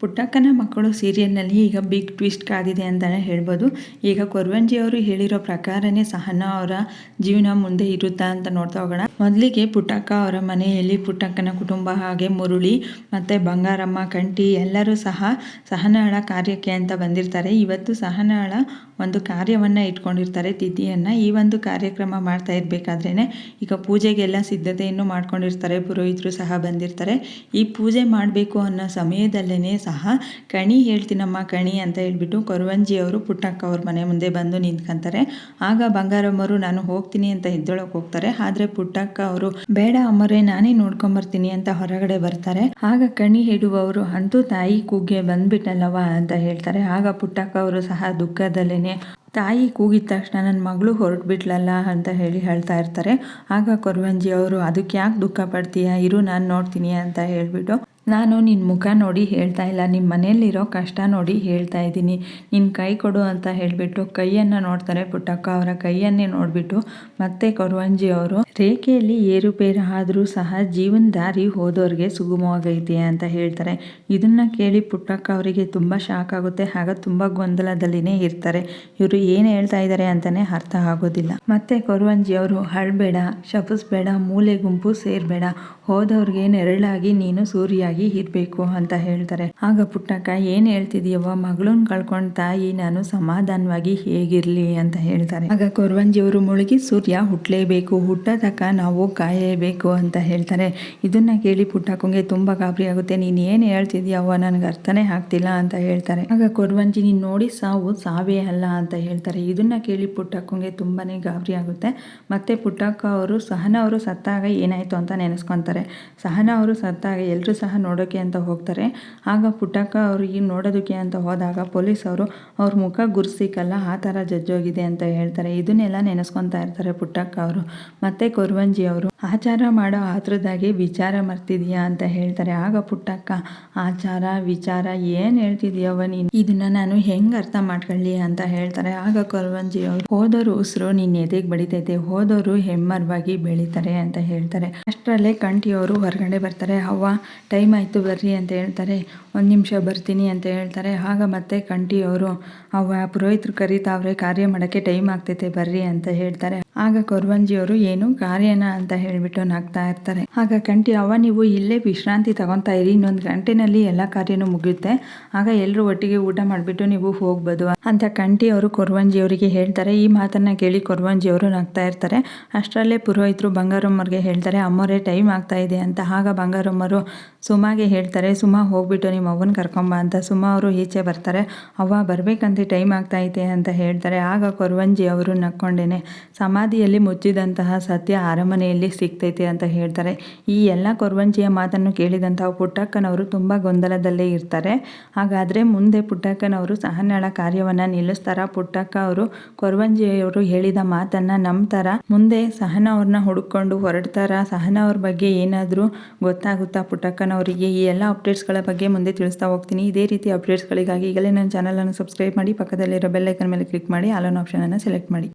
ಪುಟ್ಟಕ್ಕನ ಮಕ್ಕಳು ಸೀರಿಯಲ್ನಲ್ಲಿ ಈಗ big twist ಕಾದಿದೆ ಅಂತಲೇ ಹೇಳ್ಬೋದು. ಈಗ ಕೊರ್ವಂಜಿ ಅವರು ಹೇಳಿರೋ ಪ್ರಕಾರನೇ ಸಹನ ಅವರ ಜೀವನ ಮುಂದೆ ಇರುತ್ತಾ ಅಂತ ನೋಡ್ತಾ ಹೋಗೋಣ. ಮೊದಲಿಗೆ ಪುಟ್ಟಕ್ಕ ಅವರ ಮನೆಯಲ್ಲಿ ಪುಟ್ಟಕ್ಕನ ಕುಟುಂಬ ಹಾಗೆ ಮುರುಳಿ ಮತ್ತು ಬಂಗಾರಮ್ಮ ಕಂಟಿ ಎಲ್ಲರೂ ಸಹ ಸಹನಾಳ ಕಾರ್ಯಕ್ಕೆ ಅಂತ ಬಂದಿರ್ತಾರೆ. ಇವತ್ತು ಸಹನಾಳ ಒಂದು ಕಾರ್ಯವನ್ನು ಇಟ್ಕೊಂಡಿರ್ತಾರೆ. ತಿಥಿಯನ್ನು ಈ ಒಂದು ಕಾರ್ಯಕ್ರಮ ಮಾಡ್ತಾ ಇರಬೇಕಾದ್ರೇ ಈಗ ಪೂಜೆಗೆಲ್ಲ ಸಿದ್ಧತೆಯನ್ನು ಮಾಡ್ಕೊಂಡಿರ್ತಾರೆ. ಪುರೋಹಿತರು ಸಹ ಬಂದಿರ್ತಾರೆ. ಈ ಪೂಜೆ ಮಾಡಬೇಕು ಅನ್ನೋ ಸಮಯದಲ್ಲೇ ಸಹ ಕಣಿ ಹೇಳ್ತೀನಮ್ಮ ಕಣಿ ಅಂತ ಹೇಳ್ಬಿಟ್ಟು ಕೊರವಂಜಿ ಅವರು ಪುಟ್ಟಕ್ಕ ಅವ್ರ ಮನೆ ಮುಂದೆ ಬಂದು ನಿಂತ್ಕೊಂತಾರೆ. ಆಗ ಬಂಗಾರಮ್ಮರು, ನಾನು ಹೋಗ್ತೀನಿ ಅಂತ ಎದ್ದೊಳಕ್ಕೆ ಹೋಗ್ತಾರೆ. ಆದರೆ ಪುಟ್ಟಕ್ಕ ಅವರು, ಬೇಡ ಅಮ್ಮರೇ, ನಾನೇ ನೋಡ್ಕೊಂಬರ್ತೀನಿ ಅಂತ ಹೊರಗಡೆ ಬರ್ತಾರೆ. ಆಗ ಕಣಿ ಹೇಳುವವರು, ಅಂತೂ ತಾಯಿ ಕೂಗ್ಗೆ ಬಂದ್ಬಿಟ್ಟಲ್ಲವ ಅಂತ ಹೇಳ್ತಾರೆ. ಆಗ ಪುಟ್ಟಕ್ಕ ಅವರು ಸಹ ದುಃಖದಲ್ಲೇನೆ, ತಾಯಿ ಕೂಗಿದ ತಕ್ಷಣ ನನ್ನ ಮಗಳು ಹೊರಟ್ಬಿಟ್ಲಲ್ಲ ಅಂತ ಹೇಳಿ ಹೇಳ್ತಾ ಇರ್ತಾರೆ. ಆಗ ಕೊರವಂಜಿ ಅವರು, ಅದಕ್ಕೆ ಯಾಕೆ ದುಃಖ ಪಡ್ತೀಯಾ ಇರು, ನಾನು ನೋಡ್ತೀನಿ ಅಂತ ಹೇಳ್ಬಿಟ್ಟು ನಾನು ನಿನ್ನ ಮುಖ ನೋಡಿ ಹೇಳ್ತಾ ಇಲ್ಲ ನಿಮ್ಮ ಮನೆಯಲ್ಲಿರೋ ಕಷ್ಟ ನೋಡಿ ಹೇಳ್ತಾ ಇದ್ದೀನಿ. ನಿನ್ನ ಕೈ ಕೊಡು ಅಂತ ಹೇಳಿಬಿಟ್ಟು ಕೈಯನ್ನು ನೋಡ್ತಾರೆ ಪುಟ್ಟಕ್ಕ. ಅವರ ಕೈಯನ್ನೇ ನೋಡಿಬಿಟ್ಟು ಮತ್ತೆ ಕೊರವಂಜಿ ಅವರು, ರೇಖೆಯಲ್ಲಿ ಏರುಪೇರು ಆದರೂ ಸಹ ಜೀವನ ದಾರಿ ಹೋದವ್ರಿಗೆ ಸುಗಮವಾಗೈತೆ ಅಂತ ಹೇಳ್ತಾರೆ. ಇದನ್ನು ಕೇಳಿ ಪುಟ್ಟಕ್ಕ ಅವರಿಗೆ ತುಂಬ ಶಾಕ್ ಆಗುತ್ತೆ. ಆಗ ತುಂಬ ಗೊಂದಲದಲ್ಲಿನೇ ಇರ್ತಾರೆ. ಇವರು ಏನು ಹೇಳ್ತಾ ಇದ್ದಾರೆ ಅಂತಲೇ ಅರ್ಥ ಆಗೋದಿಲ್ಲ. ಮತ್ತೆ ಕೊರವಂಜಿ ಅವರು ಹಳ್ಬೇಡ ಶಪಿಸ್ಬೇಡ ಮೂಲೆ ಗುಂಪು ಸೇರಬೇಡ. ಹೋದವ್ರಿಗೆ ನೆರಳಾಗಿ ನೀನು ಸೂರ್ಯಾಗಿ ಇರಬೇಕು ಅಂತ ಹೇಳ್ತಾರೆ. ಆಗ ಪುಟ್ಟಕ್ಕ, ಏನು ಹೇಳ್ತಿದೀಯವ್ವ? ಮಗಳನ್ನ ಕಳ್ಕೊಂಡ್ ತಾಯಿ ನಾನು ಸಮಾಧಾನವಾಗಿ ಹೇಗಿರ್ಲಿ? ಅಂತ ಹೇಳ್ತಾರೆ. ಆಗ ಕೊರವಂಜಿಯವರು ಮುಳುಗಿ, ಸೂರ್ಯ ಹುಟ್ಟಲೇಬೇಕು ಹುಟ್ಟತಕ್ಕ ನಾವು ಕಾಯಬೇಕು ಅಂತ ಹೇಳ್ತಾರೆ. ಇದನ್ನ ಕೇಳಿ ಪುಟ್ಟಕ್ಕಂಗೆ ತುಂಬಾ ಗಾಬರಿ ಆಗುತ್ತೆ. ನೀನು ಏನು ಹೇಳ್ತಿದ್ಯಾವ ನನಗೆ ಅರ್ಥನೇ ಆಗ್ತಿಲ್ಲ ಅಂತ ಹೇಳ್ತಾರೆ. ಆಗ ಕೊರ್ವಂಜಿ, ನೀನ್ ನೋಡಿ ಸಾವು ಸಾವೇ ಅಲ್ಲ ಅಂತ ಹೇಳ್ತಾರೆ. ಇದನ್ನ ಕೇಳಿ ಪುಟ್ಟಕ್ಕಂಗೆ ತುಂಬಾನೇ ಗಾಬರಿ ಆಗುತ್ತೆ. ಮತ್ತೆ ಪುಟ್ಟಕ್ಕ ಅವರು, ಸಹನ ಅವರು ಸತ್ತಾಗ ಏನಾಯ್ತು ಅಂತ ನೆನೆಸ್ಕೊಂತಾರೆ. ಸಹನ ಅವರು ಸತ್ತಾಗ ಎಲ್ಲರೂ ಸಹ ನೋಡೋಕ್ಕೆ ಅಂತ ಹೋಗ್ತಾರೆ. ಆಗ ಪುಟ್ಟಕ್ಕ ಅವ್ರಿಗೆ ನೋಡೋದಕ್ಕೆ ಅಂತ ಹೋದಾಗ ಪೊಲೀಸ್ ಅವರು, ಅವ್ರ ಮುಖ ಗುರ್ಸಿಕಲ್ಲ, ಆ ಥರ ಜಜ್ಜೋಗಿದೆ ಅಂತ ಹೇಳ್ತಾರೆ. ಇದನ್ನೆಲ್ಲ ನೆನೆಸ್ಕೊತಾ ಇರ್ತಾರೆ ಪುಟ್ಟಕ್ಕ ಅವರು. ಮತ್ತೆ ಕೊರ್ವಂಜಿ ಅವರು, ಆಚಾರ ಮಾಡೋ ಆತ್ರದಾಗೆ ವಿಚಾರ ಮರ್ತಿದೀಯಾ ಅಂತ ಹೇಳ್ತಾರೆ. ಆಗ ಪುಟ್ಟಕ್ಕ, ಆಚಾರ, ವಿಚಾರ, ಏನು ಹೇಳ್ತಿದೀಯವ ನೀನು? ಇದನ್ನ ನಾನು ಹೆಂಗೆ ಅರ್ಥ ಮಾಡ್ಕೊಳ್ಳಿ ಅಂತ ಹೇಳ್ತಾರೆ. ಆಗ ಕೊರ್ವಂಜಿ ಅವರು ಹೋದವರು ಉಸಿರು ನಿನ್ನ ಎದೆಗೆ ಬಡಿತೈತೆ ಹೋದವರು ಹೆಮ್ಮರವಾಗಿ ಬೆಳೀತಾರೆ ಅಂತ ಹೇಳ್ತಾರೆ. ಅಷ್ಟರಲ್ಲೇ ಕಂಠಿಯವರು ಹೊರಗಡೆ ಬರ್ತಾರೆ. ಅವ್ವ, ಟೈಮ್ ಆಯಿತು ಬರ್ರಿ ಅಂತ ಹೇಳ್ತಾರೆ. ಒಂದು ನಿಮಿಷ ಬರ್ತೀನಿ ಅಂತ ಹೇಳ್ತಾರೆ. ಆಗ ಮತ್ತೆ ಕಂಠಿಯವರು, ಅವ್ವ, ಪುರೋಹಿತರು ಕರೀತಾವ್ರೆ, ಕಾರ್ಯ ಮಾಡೋಕ್ಕೆ ಟೈಮ್ ಆಗ್ತೈತೆ, ಬರ್ರಿ ಅಂತ ಹೇಳ್ತಾರೆ. ಆಗ ಕೊರ್ವಂಜಿಯವರು, ಏನು ಕಾರ್ಯನ ಅಂತ ಹೇಳಿಬಿಟ್ಟು ನಗ್ತಾ ಇರ್ತಾರೆ. ಆಗ ಕಂಟಿ ಅವ್ವ, ನೀವು ಇಲ್ಲೇ ವಿಶ್ರಾಂತಿ ತಗೊಂತಾ ಇರಿ. ಇನ್ನೊಂದು ಗಂಟೆನಲ್ಲಿ ಎಲ್ಲ ಕಾರ್ಯನೂ ಮುಗಿಯುತ್ತೆ. ಆಗ ಎಲ್ಲರೂ ಒಟ್ಟಿಗೆ ಊಟ ಮಾಡಿಬಿಟ್ಟು ನೀವು ಹೋಗ್ಬೋದು ಅಂತ ಕಂಟಿ ಅವರು ಕೊರ್ವಂಜಿಯವರಿಗೆ ಹೇಳ್ತಾರೆ. ಈ ಮಾತನ್ನ ಕೇಳಿ ಕೊರ್ವಂಜಿಯವರು ನಗ್ತಾ ಇರ್ತಾರೆ. ಅಷ್ಟರಲ್ಲೇ ಪುರೋಹಿತರು ಬಂಗಾರಮ್ಮರಿಗೆ ಹೇಳ್ತಾರೆ, ಅಮ್ಮರೇ, ಟೈಮ್ ಆಗ್ತಾ ಇದೆ ಅಂತ. ಆಗ ಬಂಗಾರಮ್ಮರು ಸುಮಾಗೆ ಹೇಳ್ತಾರೆ, ಸುಮಾ, ಹೋಗ್ಬಿಟ್ಟು ನಿಮ್ಮ ಅವ್ವನ ಕರ್ಕೊಂಬ ಅಂತ. ಸುಮಾ ಅವರು ಈಚೆ ಬರ್ತಾರೆ. ಅವ್ವ, ಬರಬೇಕಂತ, ಟೈಮ್ ಆಗ್ತಾ ಇದೆ ಅಂತ ಹೇಳ್ತಾರೆ. ಆಗ ಕೊರವಂಜಿ ಅವರು ನಕ್ಕೊಂಡೇನೆ ಸಮಾಧಿಯಲ್ಲಿ ಮುಚ್ಚಿದಂತಹ ಸತ್ಯ ಅರಮನೆಯಲ್ಲಿ ಸಿಗ್ತೈತೆ ಅಂತ ಹೇಳ್ತಾರೆ. ಈ ಎಲ್ಲ ಕೊರವಂಜಿಯ ಮಾತನ್ನು ಕೇಳಿದಂತಹ ಪುಟ್ಟಕ್ಕನವರು ತುಂಬ ಗೊಂದಲದಲ್ಲೇ ಇರ್ತಾರೆ. ಹಾಗಾದರೆ ಮುಂದೆ ಪುಟ್ಟಕ್ಕನವರು ಸಹನಾಳ ಕಾರ್ಯವನ್ನು ನಿಲ್ಲಿಸ್ತಾರ? ಪುಟ್ಟಕ್ಕ ಅವರು ಕೊರವಂಜಿಯವರು ಹೇಳಿದ ಮಾತನ್ನು ನಂಬ್ತಾರ? ಮುಂದೆ ಸಹನ ಅವ್ರನ್ನ ಹುಡುಕೊಂಡು ಹೊರಡ್ತಾರ? ಸಹನ ಅವ್ರ ಬಗ್ಗೆ ಏನಾದರೂ ಗೊತ್ತಾಗುತ್ತಾ ಪುಟ್ಟಕ್ಕನವರಿಗೆ? ಈ ಎಲ್ಲ ಅಪ್ಡೇಟ್ಸ್ಗಳ ಬಗ್ಗೆ ಮುಂದೆ ತಿಳಿಸ್ತಾ ಹೋಗ್ತೀನಿ. ಇದೇ ರೀತಿ ಅಪ್ಡೇಟ್ಸ್ಗಳಿಗಾಗಿ ಈಗಲೇ ನನ್ನ ಚಾನಲನ್ನು ಸಬ್ಸ್ಕ್ರೈಬ್ ಮಾಡಿ, ಪಕ್ಕದಲ್ಲಿರೋ ಬೆಲ್ಲೈಕನ್ ಮೇಲೆ ಕ್ಲಿಕ್ ಮಾಡಿ ಆಲೋನ್ ಆಪ್ಷನನ್ನು ಸೆಲೆಕ್ಟ್ ಮಾಡಿ.